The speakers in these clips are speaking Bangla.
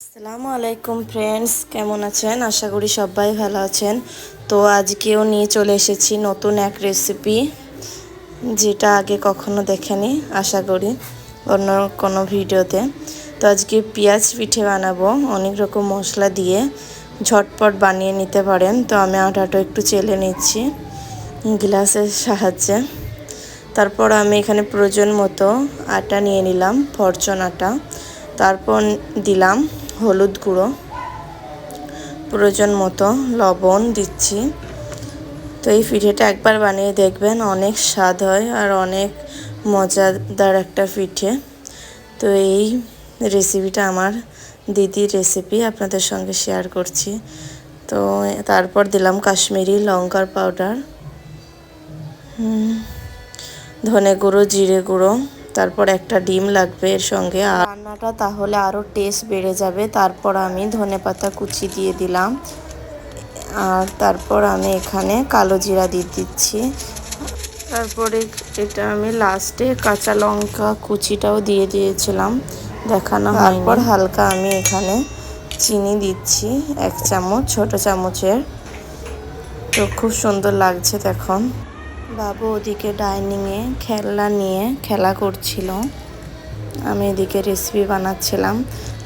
আসসালামু আলাইকুম ফ্রেন্ডস কেমন আছেন? আশা করি সবাই ভালো আছেন। তো আজকেও নিয়ে চলে এসেছি নতুন এক রেসিপি যেটা আগে কখনো দেখেনি, আশা করি অন্য কোনো ভিডিওতে। তো আজকে পেঁয়াজ পিঠে বানাবো, অনেক রকম মশলা দিয়ে ঝটপট বানিয়ে নিতে পারেন। তো আমি আটাটা একটু চেলে নিচ্ছি গ্লাসের সাহায্যে। তারপর আমি এখানে প্রয়োজন মতো আটা নিয়ে নিলাম, ফরচন আটা। তারপর দিলাম হলুদ গুঁড়ো, প্রয়োজন মতো লবণ দিচ্ছি। তো এই পিঠেটা একবার বানিয়ে দেখবেন, অনেক স্বাদ হয় আর অনেক মজাদার একটা পিঠে। তো এই রেসিপিটা আমার দিদির রেসিপি আপনাদের সঙ্গে শেয়ার করছি। তো তারপর দিলাম কাশ্মীরি লঙ্কার পাউডার ধনে গুঁড়ো, জিরে গুঁড়ো। তারপর একটা ডিম লাগবে এর সঙ্গে। আর রান্নাটা তাহলে আরও টেস্ট বেড়ে যাবে। তারপর আমি ধনে পাতা কুচি দিয়ে দিলাম। আর তারপর আমি এখানে কালো জিরা দিয়ে দিচ্ছি। তারপরে এটা আমি লাস্টে কাঁচা লঙ্কা কুচিটাও দিয়ে দিয়েছিলাম। দেখানো তারপর হালকা আমি এখানে চিনি দিচ্ছি, এক চামচ, ছোট চামচের। তো খুব সুন্দর লাগছে দেখুন। বাবু ওদিকে ডাইনিংয়ে খেলনা নিয়ে খেলা করছিল। আমি এদিকে রেসিপি বানাচ্ছিলাম।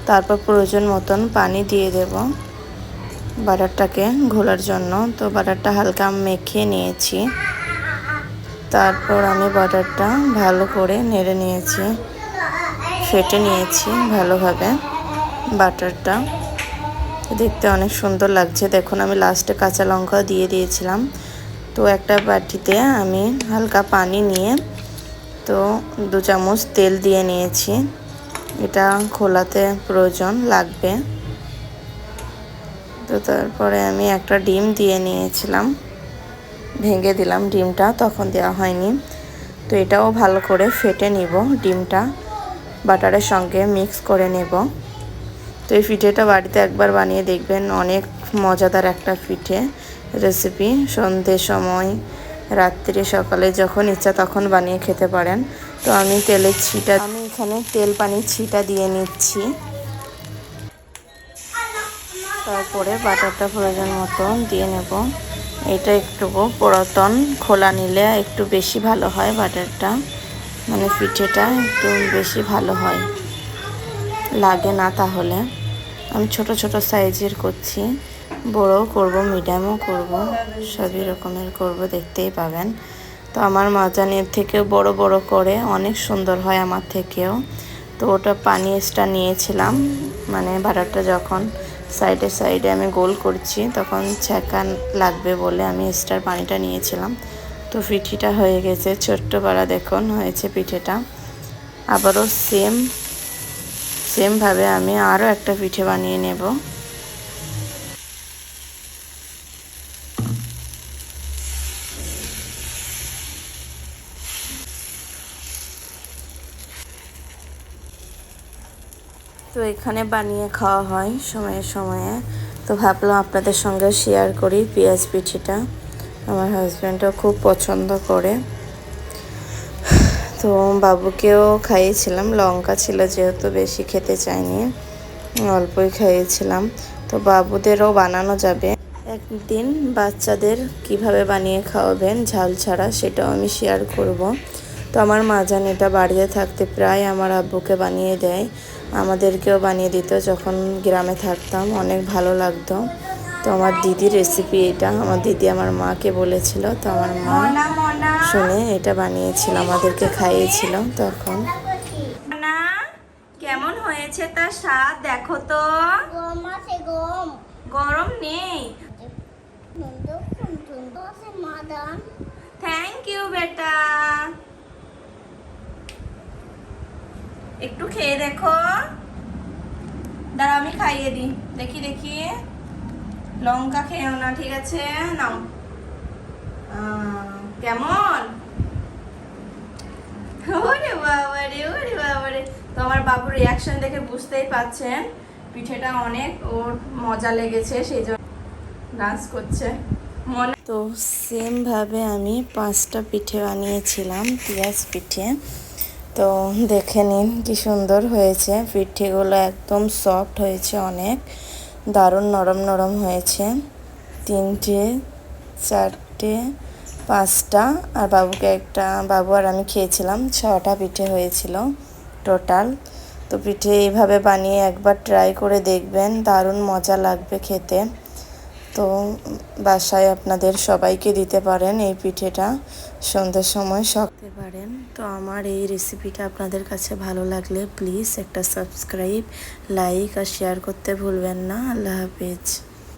তারপর প্রয়োজন মতন পানি দিয়ে দেব। বাটারটাকে ঘোলার জন্য। তো বাটারটা হালকা মেখে নিয়েছি। তারপর আমি বাটারটা ভালো করে নেড়ে নিয়েছি। ফেটে নিয়েছি ভালোভাবে। বাটারটা দেখতে অনেক সুন্দর লাগছে। দেখুন, আমি লাস্টে কাঁচা লঙ্কা দিয়ে দিয়েছিলাম। তো একটা বাটিতে আমি হালকা পানি নিয়ে তো দু চামচ তেল দিয়ে নিয়েছি। এটা খোলাতে প্রয়োজন লাগবে। তো তারপরে আমি একটা ডিম দিয়ে নিয়েছিলাম। ভেঙে দিলাম ডিমটা, তখন দেওয়া হয়নি। তো এটাও ভালো করে ফেটে নিব ডিমটা। বাটারের সঙ্গে মিক্স করে নেব। তো এই পিঠেটা বাড়িতে একবার বানিয়ে দেখবেন, অনেক মজাদার একটা পিঠে। রেসিপি সন্ধ্যের সময়, রাত্রে, সকালে যখন ইচ্ছা তখন বানিয়ে খেতে পারেন। তো আমি তেলের ছিটা, আমি এখানে তেল পানির ছিটা দিয়ে নিচ্ছি। তারপরে বাটারটা প্রয়োজন মতো দিয়ে নেব। এটা একটু পুরাতন খোলা নিলে একটু বেশি ভালো হয় বাটারটা। মানে পিঠেটা একটু বেশি ভালো হয়। লাগে না তাহলে। আমি ছোট ছোট সাইজের করছি। বড়ও করব মিডিয়ামও করব, সবই রকমের করব, দেখতেই পাবেন। তো আমার মাজানের থেকেও বড় বড় করে, অনেক সুন্দর হয় আমার থেকেও। তো ওটা পানি এক্সট্রা নিয়েছিলাম মানে বাটারটা যখন সাইডে সাইডে আমি গোল করছি, তখন ছ্যাঁকা লাগবে বলে আমি এক্সট্রার পানিটা নিয়েছিলাম। তো পিঠিটা হয়ে গেছে, ছোট্ট পাড়া দেখুন হয়েছে পিঠেটা। আবারও সেম সেমভাবে আমি আরও একটা পিঠে বানিয়ে নেব। তো এখানে বানিয়ে খাওয়া হয় সময়ে সময়ে। তো ভাবলাম আপনাদের সঙ্গে শেয়ার করি পেঁয়াজ পিঠিটা। আমার হাজব্যান্ডও খুব পছন্দ করে। তো বাবুকেও খাইয়েছিলাম, লঙ্কা ছিল যেহেতু বেশি খেতে চাইনি, অল্পই খাইয়েছিলাম। তো বাবুদেরও বানানো যাবে। একদিন বাচ্চাদের কীভাবে বানিয়ে খাওয়াবেন ঝাল ছাড়া সেটাও আমি শেয়ার করব। তো আমার মাজান এটা বাড়িতে থাকতে প্রায় আমার আব্বুকে বানিয়ে দেয়। আমাদেরকেও বানিয়ে দিত যখন গ্রামে থাকতাম, অনেক ভালো লাগতো। তো আমার দিদির রেসিপি এটা, আমার দিদি আমার মাকে বলেছিল, তো আমার মা শুনে এটা বানিয়েছিল আমাদেরকে খাইয়েছিল তখন। না কেমন হয়েছে তার স্বাদ দেখো তো। গম আছে গম গরম নেই। থ্যাংক ইউ বেটা। একটু খেয়ে দেখো। দাঁড়া আমি খাইয়ে দিই। দেখি দেখি। লঙ্কা খেয়েও না ঠিক আছে? নাও। আহ, কেমন ওরে বাবারে ওরে বাবারে। তো আমার বাবুর রিয়াকশন দেখে বুঝতেই পাচ্ছেন পিঠেটা অনেক ওর মজা লেগেছে, সেই জন্য ডান্স করছে। মনে তো সেমভাবে আমি পাঁচটা পিঠে বানিয়েছিলাম, পেঁয়াজ পিঠে। তো দেখে নিন কি সুন্দর হয়েছে, পিঠেগুলো একদম সফট হয়েছে অনেক, দারুণ নরম নরম হয়েছে। তিনটে, চারটে পাঁচটা আর বাবুকে একটা, বাবু আর আমি খেয়েছিলাম, ছটা পিঠে হয়েছিল টোটাল তো পিঠে এইভাবে বানিয়ে একবার ট্রাই করে দেখবেন, দারুণ মজা লাগবে খেতে। তো বাসায় আপনাদের সবাইকে দিতে পারেন এই পিঠেটা, সন্ধ্যের সময় শখতে পারেন। তো আমার এই রেসিপিটা আপনাদের কাছে ভালো লাগলে প্লিজ একটা সাবস্ক্রাইব লাইক আর শেয়ার করতে ভুলবেন না। আল্লাহ হাফেজ।